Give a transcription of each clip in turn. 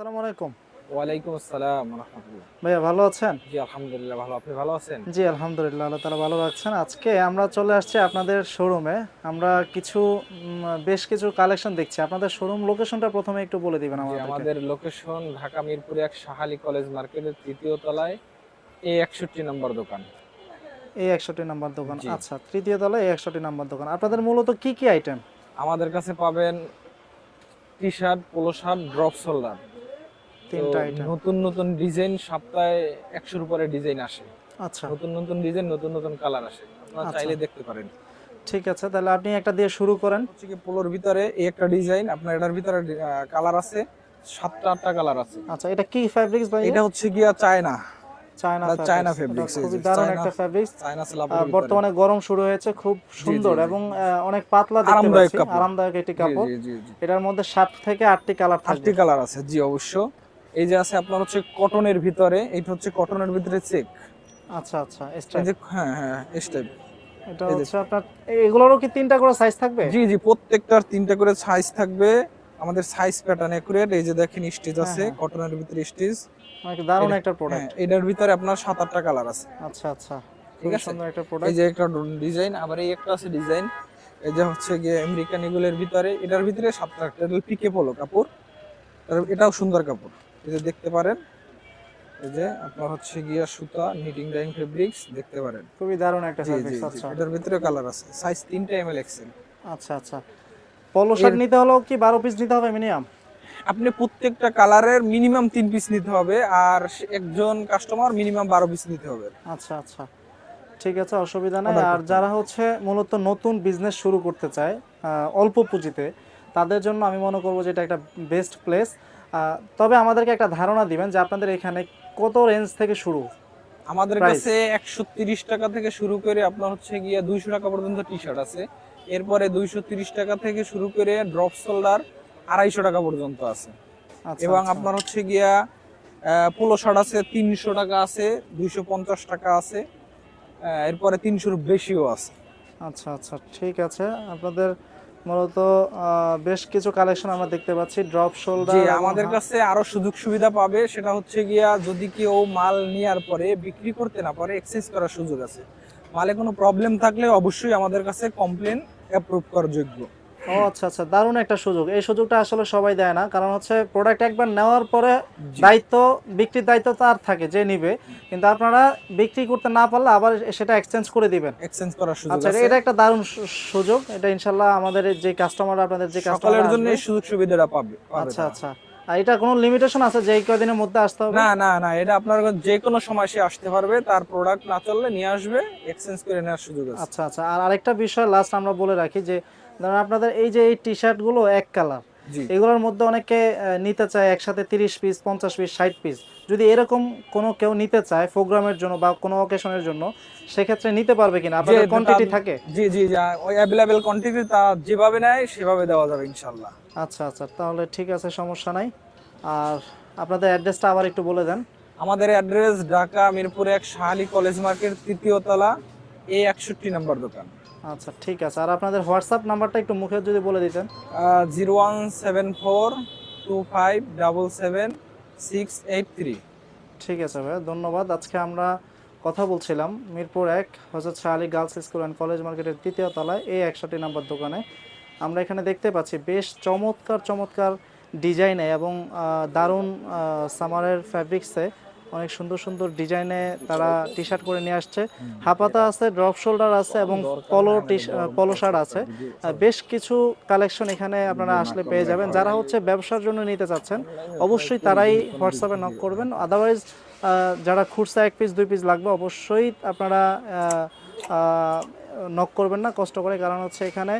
আসসালামু আলাইকুম। ওয়ালাইকুম আসসালাম রহমতুল্লাহ। ভাইয়া ভালো আছেন? জি আলহামদুলিল্লাহ ভালো। আপনি ভালো আছেন? জি আলহামদুলিল্লাহ আল্লাহ তালা ভালো রাখছেন। আজকে আমরা চলে আসছি আপনাদের শোরুমে। আমরা কিছু বেশ কিছু কালেকশন দেখছি। আপনাদের শোরুম লোকেশনটা প্রথমে একটু বলে দিবেন আমাদের আমাদের লোকেশন ঢাকা মিরপুর এক শাহালি কলেজ মার্কেটের তৃতীয় তলায় এ একষট্টি নম্বর দোকান। এই একশোটি নাম্বার দোকান। আচ্ছা তৃতীয় তলায় এই একশোটি নাম্বার দোকান। আপনাদের মূলত কি কি আইটেম আমাদের কাছে পাবেন T shirt polo shirt drop shoulder তিনটা আইটেম নতুন নতুন ডিজাইন সপ্তাহে একশোর উপরে ডিজাইন আসে। আচ্ছা। নতুন নতুন ডিজাইন নতুন নতুন কালার আসে। আপনারা আচ্ছা। চাইলে দেখতে পারেন। ঠিক আছে তাহলে আপনি একটা দিয়ে শুরু করেন। হচ্ছে কি পোলোর ভিতরে এই একটা ডিজাইন আপনার এটার ভিতরে কালার আছে সাতটা আটটা কালার আছে। আচ্ছা এটা কি ফ্যাব্রিক্স ভাই? এটা হচ্ছে গিয়া চায়না। চায়না চায়না fabrics, খুবই দারুণ একটা ফ্যাব্রিক্স বর্তমানে গরম শুরু হয়েছে খুব সুন্দর। এবং অনেক পাতলা দেখতে আরামদায়ক পাচ্ছি। কাপড়। আরামদায়ক একটি কাপড়। এটার মধ্যে সাত থেকে আটটি কালার থাকবে। কালার আছে জি অবশ্য। এই যে আছে আপনার হচ্ছে কটনের ভিতরে এটা হচ্ছে কটনের ভিতরে চেক। আচ্ছা আচ্ছা হ্যাঁ হ্যাঁ type। এটা হচ্ছে আপনার এগুলোরও কি তিনটা করে সাইজ থাকবে? জি জি প্রত্যেকটার তিনটা করে সাইজ থাকবে। আমাদের সাইজ প্যাটার্ন একুরেট এই যে দেখেন স্টিচ হ্যাঁ, আছে হ্যাঁ। কটনের ভিতরে স্টিচ অনেক দারুণ একটা হ্যাঁ প্রোডাক্ট এটার ভিতরে আপনার সাত আটটা কালার আছে। আচ্ছা আচ্ছা ঠিক আছে। সুন্দর একটা প্রোডাক্ট এই যে একটা ডিজাইন আবার এই একটা আছে ডিজাইন এই যে হচ্ছে গিয়ে আমেরিকান এগুলোর ভিতরে এটার ভিতরে সাতটা পিকে পোলো কাপড়। এটাও সুন্দর কাপড়। এই যে দেখতে পারেন এই যে আপনার হচ্ছে গিয়া সুতা নিটিং ডাইং ফেব্রিক্স দেখতে পারেন। খুবই দারুণ একটা জি। আচ্ছা। এটার ভিতরে কালার আছে। সাইজ তিনটা এম এল এক্সেল আচ্ছা আচ্ছা। পলো শার্ট নিতে হলেও কি বারো পিস নিতে হবে মিনিমাম আপনি প্রত্যেকটা কালারের মিনিমাম তিন পিস নিতে হবে আর একজন কাস্টমার মিনিমাম বারো পিস নিতে হবে। আচ্ছা আচ্ছা। ঠিক আছে অসুবিধা নাই। আর যারা হচ্ছে মূলত নতুন বিজনেস শুরু করতে চায় অল্প পুঁজিতে তাদের জন্য আমি মনে করব যে এটা একটা বেস্ট প্লেস তবে আমাদেরকে একটা ধারণা দিবেন যে আপনাদের এখানে কত রেঞ্জ থেকে শুরু? আমাদের কাছে একশো টাকা থেকে শুরু করে আপনার হচ্ছে গিয়ে দুইশো টাকা পর্যন্ত টি শার্ট আছে। এরপরে দুইশো টাকা থেকে শুরু করে ড্রপ শোল্ডার আড়াইশো টাকা পর্যন্ত আছে। আচ্ছা এবং আচ্ছা। আপনার হচ্ছে গিয়া পোলো শার্ট আছে তিনশো টাকা আছে দুইশো পঞ্চাশ টাকা আছে এরপরে তিনশোর বেশিও আছে। আচ্ছা আচ্ছা ঠিক আছে। আপনাদের মূলত বেশ কিছু কালেকশন আমরা দেখতে পাচ্ছি ড্রপ শোল্ডার জি আমাদের কাছে আরও সুযোগ সুবিধা পাবে সেটা হচ্ছে গিয়া যদি কেউ মাল নেওয়ার পরে বিক্রি করতে না পারে এক্সচেঞ্জ করার সুযোগ আছে। মালে কোনো প্রবলেম থাকলে অবশ্যই আমাদের কাছে কমপ্লেন অ্যাপ্রুভ করার যোগ্য। ও আচ্ছা আচ্ছা দারুণ একটা সুযোগ। এই সুযোগটা আসলে সবাই দেয় না কারণ হচ্ছে প্রোডাক্ট একবার নেওয়ার পরে দায়িত্ব বিক্রির দায়িত্ব তার থাকে যে নিবে। কিন্তু আপনারা বিক্রি করতে না পারলে আবার সেটা এক্সচেঞ্জ করে দিবেন। এক্সচেঞ্জ করার সুযোগ আচ্ছা এটা একটা দারুণ সুযোগ। এটা ইনশাল্লাহ আমাদের যে কাস্টমার আপনাদের যে কাস্টমার জন্য সুযোগ সুবিধাটা পাবে আচ্ছা আচ্ছা। আর এটা কোনো লিমিটেশন আছে যে কয়দিনের মধ্যে আসতে হবে? না না না এটা আপনার যে কোনো সময় সে আসতে পারবে তার প্রোডাক্ট না চললে নিয়ে আসবে এক্সচেঞ্জ করে নেওয়ার সুযোগ আছে। আচ্ছা আচ্ছা আর আরেকটা বিষয় লাস্ট আমরা বলে রাখি যে ধরেন আপনাদের এই যে এই টি শার্টগুলো এক কালার এগুলোর মধ্যে অনেকে নিতে চায় একসাথে তিরিশ পিস পঞ্চাশ পিস ষাট পিস যদি এরকম কোনো কেউ নিতে চায় প্রোগ্রামের জন্য বা কোনো অকেশনের জন্য সেক্ষেত্রে নিতে পারবে কিনা? আপনাদের কোয়ান্টিটি থাকে? জি জি যা ওই অ্যাভেলেবেল কোয়ান্টিটি তা যেভাবে নেয় সেভাবে দেওয়া যাবে ইনশাল্লাহ আচ্ছা আচ্ছা তাহলে ঠিক আছে সমস্যা নাই। আর আপনাদের অ্যাড্রেসটা আবার একটু বলে দেন। আমাদের অ্যাড্রেস ঢাকা মিরপুর এক শাহালি কলেজ মার্কেট তৃতীয় তলা এ একষট্টি নম্বর দোকান। আচ্ছা ঠিক আছে। আর আপনাদের হোয়াটসঅ্যাপ নাম্বারটা একটু মুখে যদি বলে দিতেন। Zero one seven four two five double seven six eight three. ঠিক আছে ভাই ধন্যবাদ। আজকে আমরা কথা বলছিলাম মিরপুর এক Hazrat Shah Ali girls school and college মার্কেটের তৃতীয় তলায় এই একষট্টি নাম্বার দোকানে। আমরা এখানে দেখতে পাচ্ছি বেশ চমৎকার চমৎকার ডিজাইনে এবং দারুণ সামারের ফ্যাব্রিক্সে অনেক সুন্দর সুন্দর ডিজাইনে তারা টি শার্ট করে নিয়ে আসছে। হাপাতা আছে ড্রপ শোল্ডার আছে এবং পলো টি পলো শার্ট আছে। বেশ কিছু কালেকশন এখানে আপনারা আসলে পেয়ে যাবেন। যারা হচ্ছে ব্যবসার জন্য নিতে চাচ্ছেন, অবশ্যই তারাই হোয়াটসঅ্যাপে নক করবেন। আদারওয়াইজ যারা খুচরা এক পিস দুই পিস লাগবে, অবশ্যই আপনারা নক করবেন না, কষ্ট করে। কারণ হচ্ছে এখানে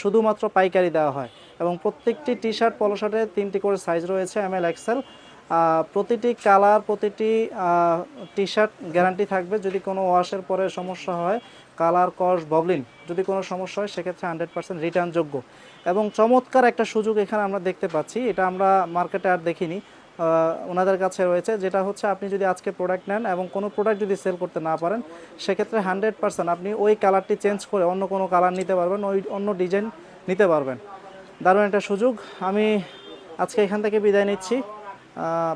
শুধুমাত্র পাইকারি দেওয়া হয়। এবং প্রত্যেকটি টি শার্ট পলো শার্টে তিনটি করে সাইজ রয়েছে এম এল এক্সেল প্রতিটি কালার, প্রতিটি টি শার্ট গ্যারান্টি থাকবে যদি কোনো ওয়াশের পরে সমস্যা হয়, কালার, কস ববলিন যদি কোনো সমস্যা হয়, সেক্ষেত্রে হান্ড্রেড পার্সেন্ট রিটার্নযোগ্য এবং চমৎকার একটা সুযোগ এখানে আমরা দেখতে পাচ্ছি, এটা আমরা মার্কেটে আর দেখিনি ওনাদের কাছে রয়েছে, যেটা হচ্ছে আপনি যদি আজকে প্রোডাক্ট নেন এবং কোনো প্রোডাক্ট যদি সেল করতে না পারেন, সেক্ষেত্রে হান্ড্রেড পার্সেন্ট আপনি ওই কালারটি চেঞ্জ করে অন্য কোনো কালার নিতে পারবেন, ওই অন্য ডিজাইন নিতে পারবেন। দারুণ একটা সুযোগ, আমি আজকে এখান থেকে বিদায় নিচ্ছি।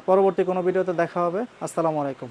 পরবর্তী কোনো ভিডিওতে দেখা হবে। আসসালামু আলাইকুম।